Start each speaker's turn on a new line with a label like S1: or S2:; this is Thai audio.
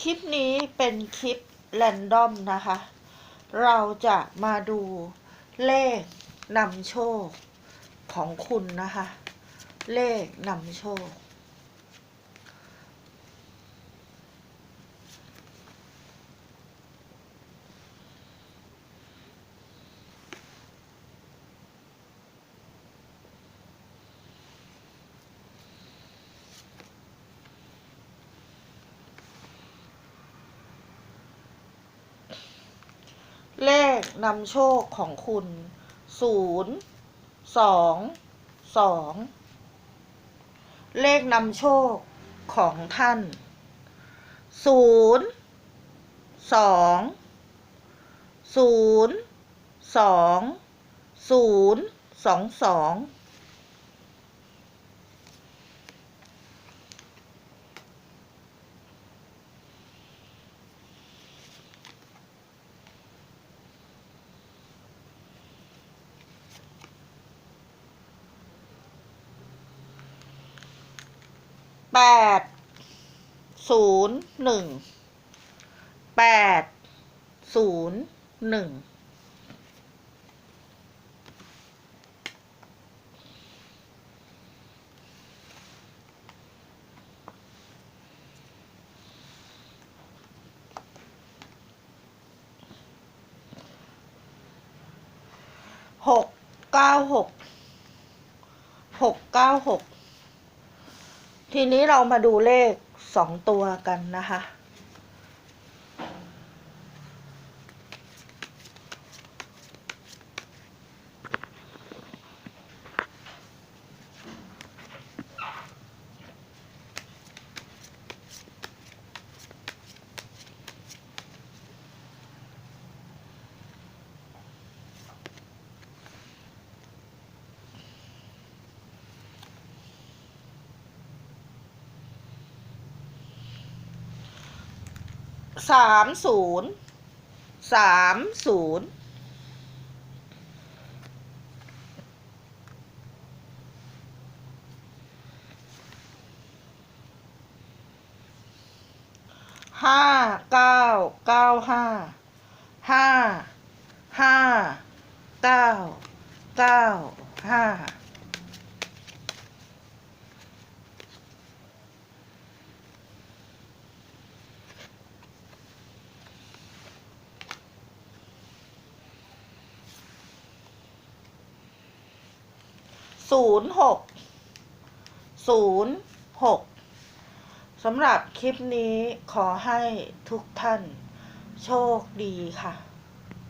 S1: คลิปนี้เป็นคลิปแรนดอมนะคะ เราจะมาดูเลขนำโชคของคุณนะคะ เลขนำโชค เลขนำโชคของคุณศูนย์สองสองเลขนำโชคของท่านศูนย์สองศูนย์สองศูนย์สองสอง แปดศูนย์หนึ่งแปดศูนย์หนึ่งหกเก้าหกหกเก้าหก ทีนี้เรามาดูเลขสองตัวกันนะคะ สามศูนย์สามศูนย์ห้าเก้าเก้าห้าห้าห้าเก้าเก้าห้า ศูนย์หกศูนย์หกสำหรับคลิปนี้ขอให้ทุกท่านโชคดีค่ะ